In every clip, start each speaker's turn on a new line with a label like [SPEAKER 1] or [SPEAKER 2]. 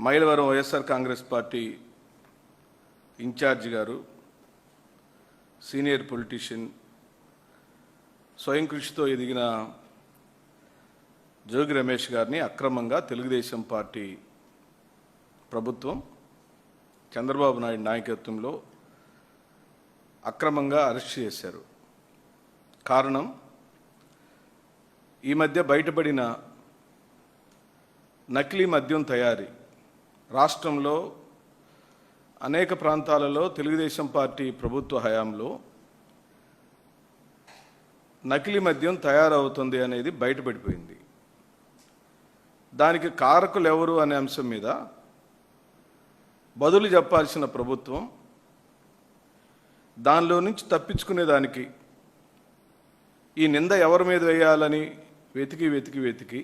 [SPEAKER 1] Mylavaram YSR Congress party in-charge గారు senior politician స్వయం కృషితో ఎదిగిన జోగి రమేష్ గారిని అక్రమంగా తెలుగుదేశం పార్టీ ప్రభుత్వం చంద్రబాబు నాయుడు నాయకత్వంలో అక్రమంగా అరెస్ట్ చేశారు. కారణం ఈ మధ్య బయటపడిన నకిలీ మద్యం తయారీ రాష్ట్రంలో అనేక ప్రాంతాలలో తెలుగుదేశం పార్టీ ప్రభుత్వ హయాంలో నకిలీ మద్యం తయారవుతుంది అనేది బయటపడిపోయింది. దానికి కారకులు ఎవరు అనే అంశం మీద బదులు చెప్పాల్సిన ప్రభుత్వం దానిలో నుంచి తప్పించుకునేదానికి ఈ నింద ఎవరి మీద వేయాలని వెతికి వెతికి వెతికి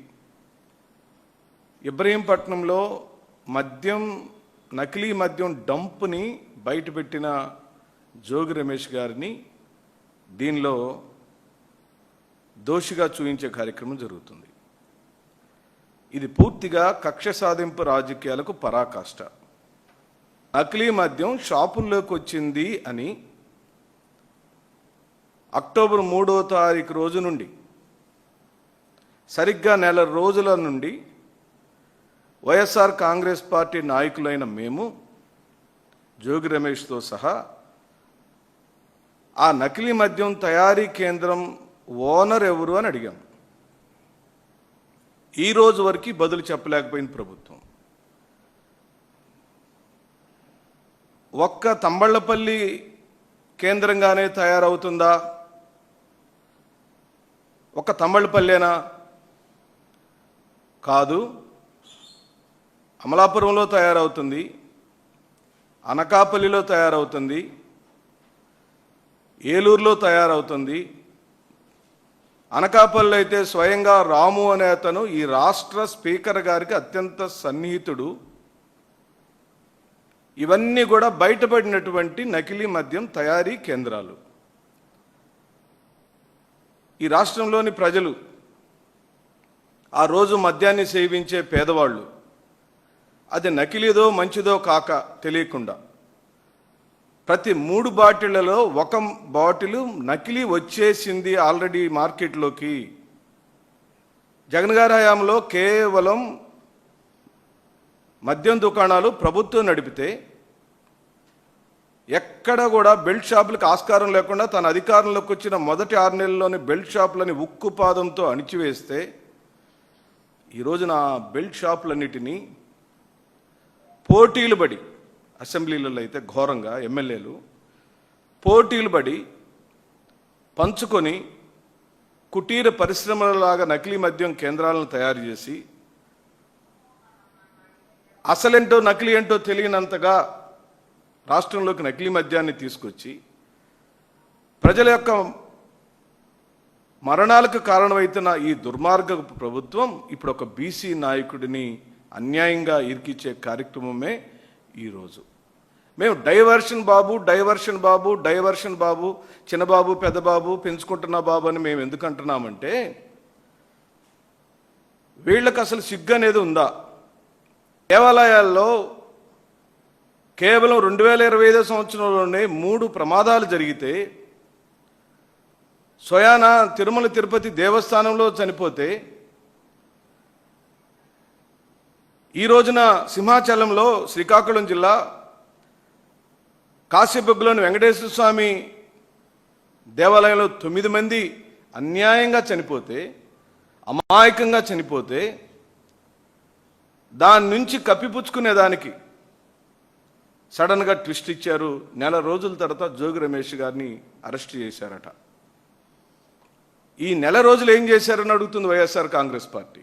[SPEAKER 1] ఇబ్రహీంపట్నంలో మద్యం నకిలీ మద్యం డంప్ని బయటపెట్టిన జోగి రమేష్ గారిని దీనిలో దోషిగా చూపించే కార్యక్రమం జరుగుతుంది. ఇది పూర్తిగా కక్ష సాధింపు రాజకీయాలకు పరాకాష్ట. నకిలీ మద్యం షాపుల్లోకి వచ్చింది అని అక్టోబర్ మూడో తారీఖు రోజు నుండి సరిగ్గా నెల రోజుల నుండి వైఎస్ఆర్ కాంగ్రెస్ పార్టీ నాయకులైన మేము జోగి రమేష్తో సహా ఆ నకిలీ మద్యం తయారీ కేంద్రం ఓనర్ ఎవరు అని అడిగాం. ఈ రోజు వరకు బదులు చెప్పలేకపోయింది ప్రభుత్వం. ఒక్క తంబళ్ళపల్లి కేంద్రంగానే తయారవుతుందా? ఒక తమ్మళ్ళపల్లేనా కాదు. అమలాపురంలో తయారవుతుంది అనకాపల్లిలో తయారవుతుంది ఏలూరులో తయారవుతుంది. అనకాపల్లి అయితే స్వయంగా రాము అనే అతను ఈ రాష్ట్ర స్పీకర్ గారికి అత్యంత సన్నిహితుడు. ఇవన్నీ కూడా బయటపడినటువంటి నకిలీ మద్యం తయారీ కేంద్రాలు. ఈ రాష్ట్రంలోని ప్రజలు ఆ రోజు మద్యాన్ని సేవించే పేదవాళ్ళు. అది నకిలీదో మంచిదో కాక తెలియకుండా. ప్రతి మూడు బాటిళ్ళలో ఒక బాటిల్ నకిలీ వచ్చేసింది ఆల్రెడీ మార్కెట్లోకి. జగన్ గారి హయాంలో కేవలం మద్యం దుకాణాలు ప్రభుత్వం నడిపితే ఎక్కడ కూడా బెల్ట్ షాపులకు ఆస్కారం లేకుండా తన అధికారంలోకి వచ్చిన మొదటి ఆరు నెలల్లోని బెల్ట్ షాపులని ఉక్కుపాదంతో అణిచివేస్తే ఈరోజు నా బెల్ట్ షాపులన్నిటినీ పోటీలు పడి అసెంబ్లీలలో అయితే ఘోరంగా ఎమ్మెల్యేలు పోటీలు పడి పంచుకొని కుటీర పరిశ్రమలలాగా నకిలీ మద్యం కేంద్రాలను తయారు చేసి అసలేంటో నకిలీ ఏంటో తెలియనంతగా రాష్ట్రంలోకి నకిలీ మద్యాన్ని తీసుకొచ్చి ప్రజల యొక్క మరణాలకు కారణమవుతున్న ఈ దుర్మార్గ ప్రభుత్వం ఇప్పుడు ఒక బీసీ నాయకుడిని అన్యాయంగా ఇరికిచ్చే కార్యక్రమమే ఈరోజు మేము diversion Babu diversion Babu diversion Babu Chinnababu Peddababu పెంచుకుంటున్న Babu అని మేము ఎందుకు అంటున్నామంటే వీళ్ళకి అసలు సిగ్గు అనేది ఉందా? దేవాలయాల్లో కేవలం రెండు వేల ఇరవై ఐదో సంవత్సరంలోనే మూడు ప్రమాదాలు జరిగితే స్వయాన తిరుమల తిరుపతి దేవస్థానంలో చనిపోతే ఈ రోజున సింహాచలంలో శ్రీకాకుళం జిల్లా కాశీబొగ్గులోని వెంకటేశ్వర స్వామి దేవాలయంలో తొమ్మిది మంది అన్యాయంగా చనిపోతే అమాయకంగా చనిపోతే దాని నుంచి కప్పిపుచ్చుకునేదానికి సడన్గా ట్విస్ట్ ఇచ్చారు. నెల రోజుల తర్వాత జోగి రమేష్ గారిని అరెస్ట్ చేశారట. ఈ నెల రోజులు ఏం చేశారని అడుగుతుంది వైఎస్ఆర్ కాంగ్రెస్ పార్టీ.